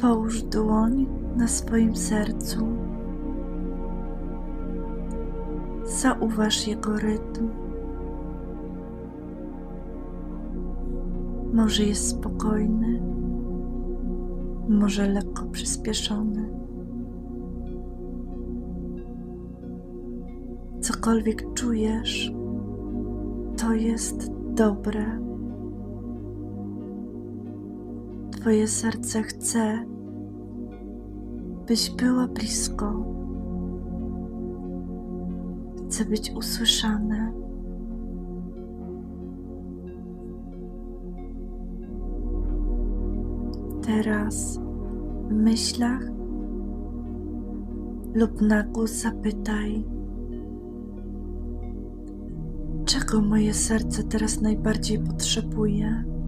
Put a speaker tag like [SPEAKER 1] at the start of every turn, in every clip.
[SPEAKER 1] Połóż dłoń na swoim sercu. Zauważ jego rytm. Może jest spokojny, może lekko przyspieszony. Cokolwiek czujesz, to jest dobre. Twoje serce chce, byś była blisko. Chce być usłyszane. Teraz w myślach lub na głos zapytaj, czego moje serce teraz najbardziej potrzebuje.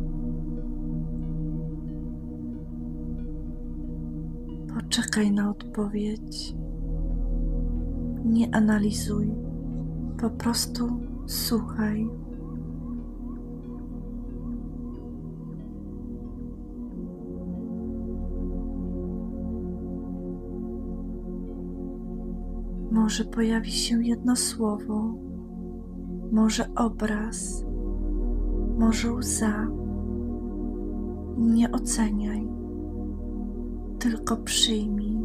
[SPEAKER 1] Poczekaj na odpowiedź. Nie analizuj, po prostu słuchaj. Może pojawi się jedno słowo, może obraz, może łza. Nie oceniaj, tylko przyjmij.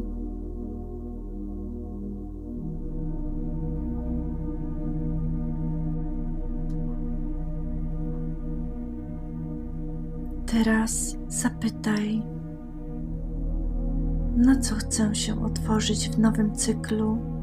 [SPEAKER 1] Teraz zapytaj, na co chcę się otworzyć w nowym cyklu